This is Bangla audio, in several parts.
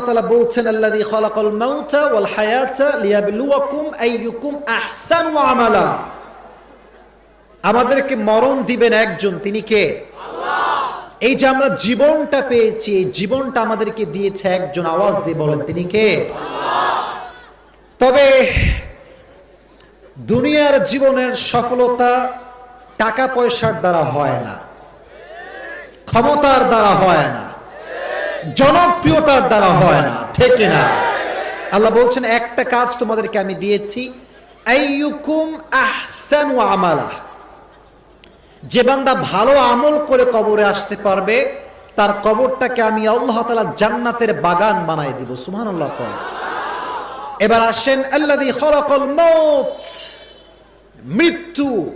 তাআলা বলছেন আল্লাযী খালাকাল মাউতা ওয়াল হায়াতা লিয়াবলুয়াকুম আইয়ুকুম আহসানু আমালা। আমাদেরকে মরণ দিবেন একজন তিনি কে? এই যে আমরা জীবনটা পেয়েছি এই জীবনটা আমাদেরকে দিয়েছে একজন আওয়াজ দিয়ে বলেন তিনি কে? তবে দুনিয়ার জীবনের সফলতা টাকা পয়সার দ্বারা হয় না ক্ষমতার দ্বারা হয় না। জনপ্রিয়তার দ্বারা হয় না ঠিক না? আল্লাহ বলছেন একটা কাজ তোমাদেরকে আমি দিয়েছি। আমালা। যে বান্দা ভালো আমল করে কবরে আসতে পারবে তার কবরটাকে আমি আল্লাহ তাআলা জান্নাতের বাগান বানাই দিব। সুবহানাল্লাহ কয়। এবার আসেন মাউত। মৃত্যু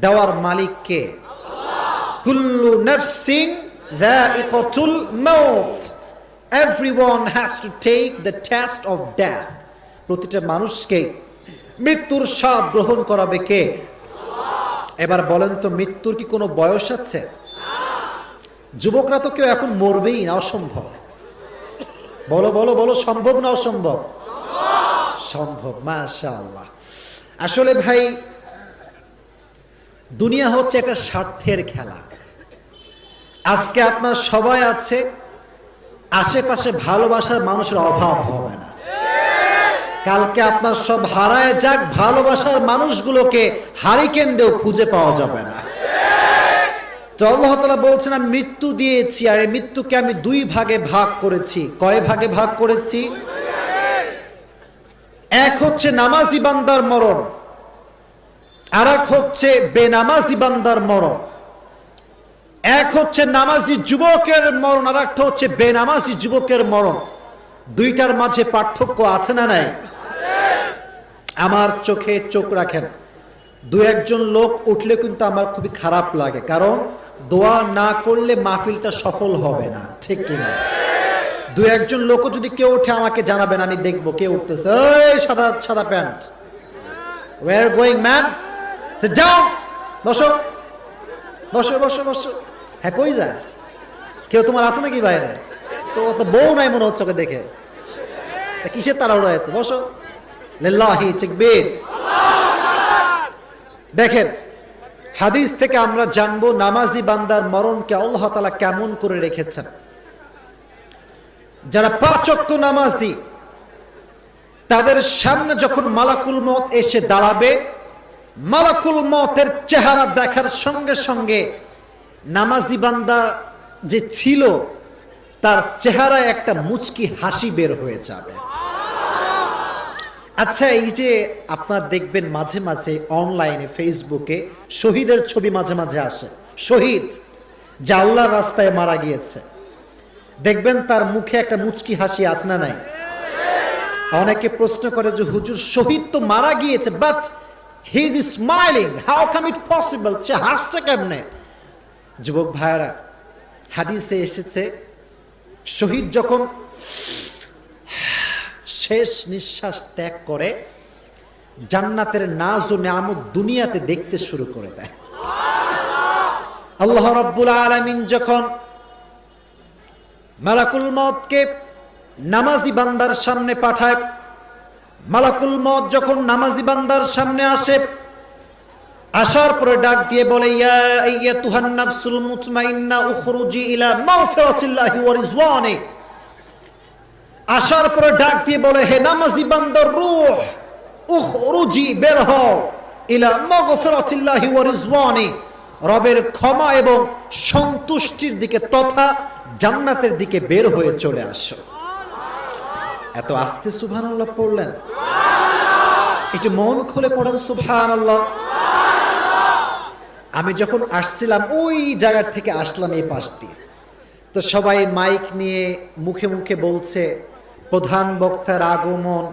দেওয়ার মালিক কে কুল্লু নাফসিন everyone has to take the test of death প্রতিটা মানুষকে মৃত্যুর স্বাদ গ্রহণ করাবে কে? এবার বলেন তো, মৃত্যুর কি কোনো বয়স আছে? যুবকরা তো কেউ এখন মরবেই না, অসম্ভব। বলো বলো বলো, সম্ভব না অসম্ভব? সম্ভব মাশা আল্লাহ আসলে ভাই, দুনিয়া হচ্ছে একটা স্বার্থের খেলা। আজকে আপনার সবাই আছে, আশেপাশে ভালোবাসার মানুষের অভাব হবে না। কালকে আপনার সব হারায় যাক, ভালোবাসার মানুষগুলোকে হারিকেন দিয়েও খুঁজে পাওয়া যাবে না। তো বলছেন, আমি মৃত্যু দিয়েছি, আর এই মৃত্যুকে আমি দুই ভাগে ভাগ করেছি। কয় ভাগে ভাগ করেছি? এক হচ্ছে নামাজি বান্দার মরণ আর এক হচ্ছে বেনামাজি বান্দার মরণ। এক হচ্ছে নামাজি যুবকের মরণ, আর একটা হচ্ছে বেনামাজি যুবকের মরণ। দুইটার মাঝে পার্থক্য আছে না নাই? আমার চোখে চোখ রাখেন। দু একজন লোক উঠলে কিন্তু আমার খুবই খারাপ লাগে, কারণ দোয়া না করলে মাহফিলটা সফল হবে না, ঠিক কিনা দু একজন লোকও যদি কেউ উঠে আমাকে জানাবেন, আমি দেখব কে উঠতেছে। এই সাদা সাদা প্যান্ট। ওয়ার গোয়িং ম্যান যাও, বসো। বসো বসো বসো। হ্যাঁ কই যা কেউ তোমার আছে নাকি তো ও তো বউ নাই মনে হচ্ছে ওকে দেখে। কিসের তারা ওরা এত? বসো। দেখেন, হাদিস থেকে আমরা জানব নামাজি বান্দার মরণকে আল্লাহ কেমন করে রেখেছেন। যারা পাঁচক্ত নামাজি, তাদের সামনে যখন মালাকুল মত এসে দাঁড়াবে, মালাকুল মতের চেহারা দেখার সঙ্গে সঙ্গে নামাজি বান্দা যে ছিল, তার চেহারায় একটা মুচকি হাসি বের হয়ে যাবে। আচ্ছা এই যে আপনার দেখবেন মাঝে মাঝে অনলাইনে, ফেসবুকে শহীদের ছবি মাঝে মাঝে আসে। শহীদ, যে আল্লাহর রাস্তায় মারা গিয়েছে। দেখবেন তার মুখে একটা মুচকি হাসি আছে না নাই? অনেকে প্রশ্ন করে যে, হুজুর, শহীদ তো মারা গিয়েছে but he is smiling how come it possible সে হাসছে কেমনে? যুবক ভাইরা হাদিসে এসেছে, শহীদ যখন শেষ নিঃশ্বাস ত্যাগ করে, জান্নাতের নাজ ও নিয়ামত দুনিয়াতে দেখতে শুরু করে দেয়। আল্লাহ রব্বুল আলামিন যখন মালাকুল মতকে নামাজি বান্দার সামনে পাঠায়, মালাকুল মত যখন নামাজি বান্দার সামনে আসে আসার পরে ডাক দিয়ে বলে, ইয়া আইয়াতুহান নাফসুল মুতমাইন্না উখরুজি ইলা মাগফিরাতিল্লাহি ওয়া রিজওয়ানি। আসার পরে ডাক দিয়ে বলে, হে নামাজি বান্দার রূহ, উখরুজি, বের হও ইলা মাগফিরাতিল্লাহি ওয়া রিজওয়ানি। রবের ক্ষমা এবং সন্তুষ্টির দিকে তথা জান্নাতের দিকে বের হয়ে চলে আসো। এত আস্তে সুবহানাল্লাহ পড়লেন? একটু মন খুলে পড়েন সুবহানাল্লাহ। আমি যখন আসছিলাম, ওই জায়গার থেকে আসলাম এই পাশ দিয়ে। তো সবাই মাইক নিয়ে মুখে মুখে বলছে, প্রধান বক্তার আগমন,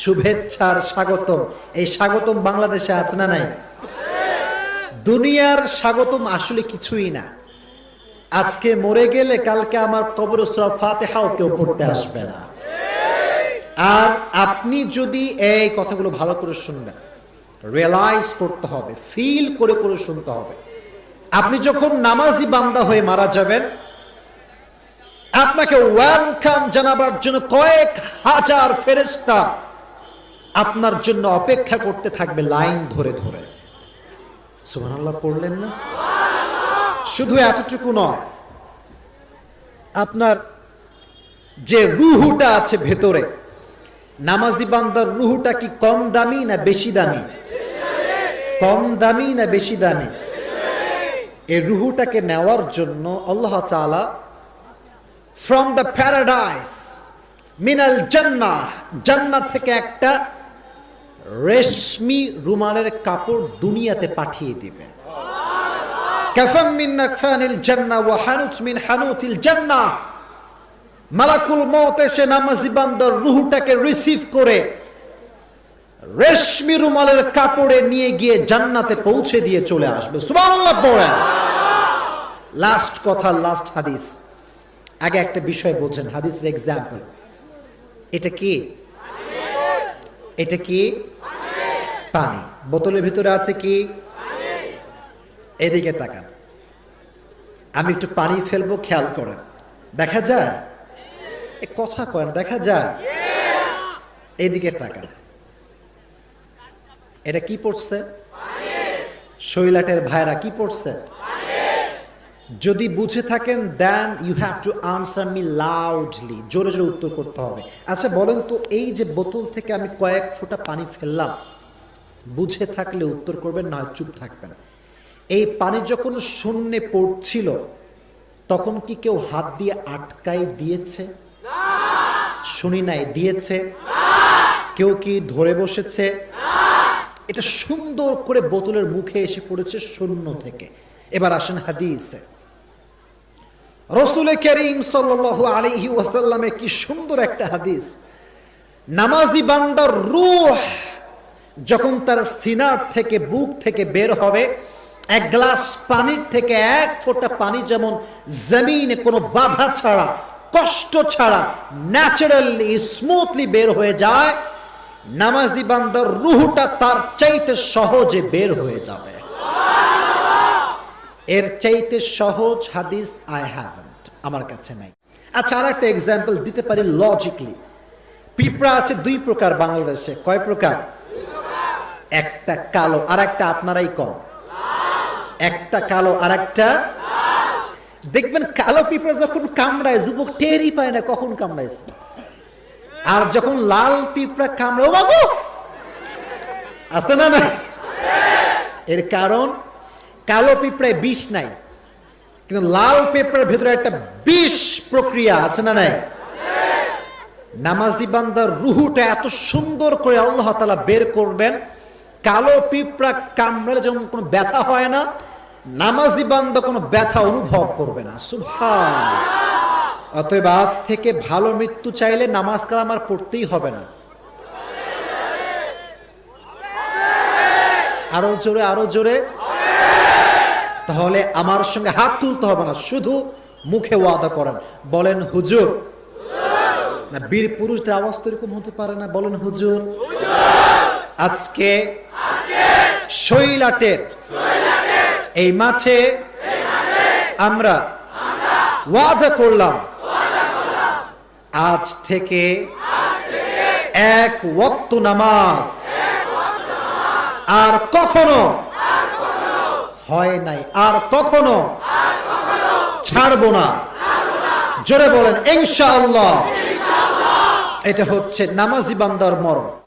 শুভেচ্ছার স্বাগতম। এই স্বাগতম বাংলাদেশে আছে না নাই? দুনিয়ার স্বাগতম আসলে কিছুই না। আজকে মরে গেলে কালকে আমার কবর ফাতেহাও কেউ পড়তে আসবে না। আর আপনি যদি এই কথাগুলো ভালো করে শুনবেন রিয়েলাইজ করতে হবে ফিল করে করে শুনতে হবে। আপনি যখন নামাজি বান্দা হয়ে মারা যাবেন, আপনাকে ওয়েলকাম জানাবার জন্য কয়েক হাজার ফেরেস্তা আপনার জন্য অপেক্ষা করতে থাকবে লাইন ধরে ধরে। সুবহানাল্লাহ, পড়লেন না? শুধু এতটুকু নয়, আপনার যে রুহুটা আছে ভেতরে, নামাজি বান্দার রুহুটা কি কম দামি না বেশি দামি? কম দামি না বেশি দামি? এই রুহুটাকে নেওয়ার জন্য আল্লাহ তাআলা ফ্রম দ্য প্যারাডাইস মিনাল জান্নাহ, জান্নাত থেকে একটা রেশমি রুমালের কাপড় দুনিয়াতে পাঠিয়ে দিবেন। কাফাম মিন নাকফানিল জান্নাহ ওয়া হানুত মিন হানুতিল জান্নাহ। মালাকুল মউত এসে নামাজি বান্দার রুহটাকে রিসিভ করে রেশমি রুমালের কাপড়ে নিয়ে গিয়ে জান্নাতে পৌঁছে দিয়ে চলে আসবে। লাস্ট কথা লাস্ট হাদিস আগে একটা বিষয় বলছেন হাদিসের এক্সাম্পল এটা কি? এটা কি? পানি। বোতলের ভিতরে আছে কি? এদিকে তাকান। আমি একটু পানি ফেলব, খেয়াল করেন। দেখা যায়? কথা করেন দেখা যায়? এদিকে তাকান। এটা কি পড়ছে? শৈলাটের ভাইরা কি পড়ছে? যদি বুঝে থাকেন then you have to answer me loudly জোরে জোরে উত্তর করতে হবে। আচ্ছা বলেন তো এই যে বোতল থেকে আমি কয়েক ফোঁটা পানি ফেললাম বুঝে থাকলে উত্তর করবেন না হয় চুপ থাকবেন। এই পানি যখন শূন্যে পড়ছিল তখন কি কেউ হাত দিয়ে আটকাই দিয়েছে? শুনি নাই দিয়েছে? কেউ কি ধরে বসেছে? এটা সুন্দর করে বোতলের মুখে এসে পড়েছে শূন্য থেকে। এবার আসেন হাদিসে। রসুল করিম সাল্লাল্লাহু আলাইহি ওয়াসাল্লামের কি সুন্দর একটা হাদিস। নামাজি বান্দার রূহ যখন তার সিনার থেকে, বুক থেকে বের হবে, এক গ্লাস পানির থেকে এক ফোঁটা পানি যেমন জমিনে কোনো বাধা ছাড়া, কষ্ট ছাড়া ন্যাচারালি স্মুথলি বের হয়ে যায় নামাজি বান্দার রুহটা তার চাইতে সহজে বের হয়ে যাবে। এর চাইতে সহজ হাদিস আই হ্যাভেন্ট আমার কাছে নাই। আচ্ছা আর একটা এক্সাম্পল দিতে পারি লজিকলি পিঁপড়া আছে দুই প্রকার বাংলাদেশে, কয় প্রকার? একটা কালো আর একটা আপনারাই কম। একটা কালো আর একটা দেখবেন কালো পিঁপড়া যখন কামড়ায়, যুবক টেরই পায় না কখন কামড়াইছে। আর যখন লাল পিঁপড়া কামড়ে বাবু! আছে না না এর কারণ, কালো পিঁপড়ায় বিষ নাই, কিন্তু লাল পেঁপড়ার ভেতরে একটা বিষ প্রক্রিয়া আছে না নাই? নামাজি বান্দার রুহুটা এত সুন্দর করে আল্লাহ তালা বের করবেন, কালো পিঁপড়া কামড়ালে যেমন কোনো ব্যথা হয় না, নামাজি বান্দা কোনো ব্যথা অনুভব করবে না। সুভান অতএব আজ থেকে ভালো মৃত্যু চাইলে নামাজ কালাম আর পড়তেই হবে না। আরও জোরে আরও জোরে। তাহলে আমার সঙ্গে হাত তুলতে হবে না, শুধু মুখে ওয়াদা করেন। বলেন, হুজুর। না, বীর পুরুষদের আওয়াজ তো এরকম হতে পারে না। বলেন, হুজুর। আজকে শৈলাটের এই মাঠে আমরা ওয়াদা করলাম আজ থেকে এক ওয়াক্ত নামাজ। আর কখনো হয় নাই। আর কখনো ছাড়ব না। জোরে বলেন, ইনশাআল্লাহ। এটা হচ্ছে নামাজি বান্দার মরণ।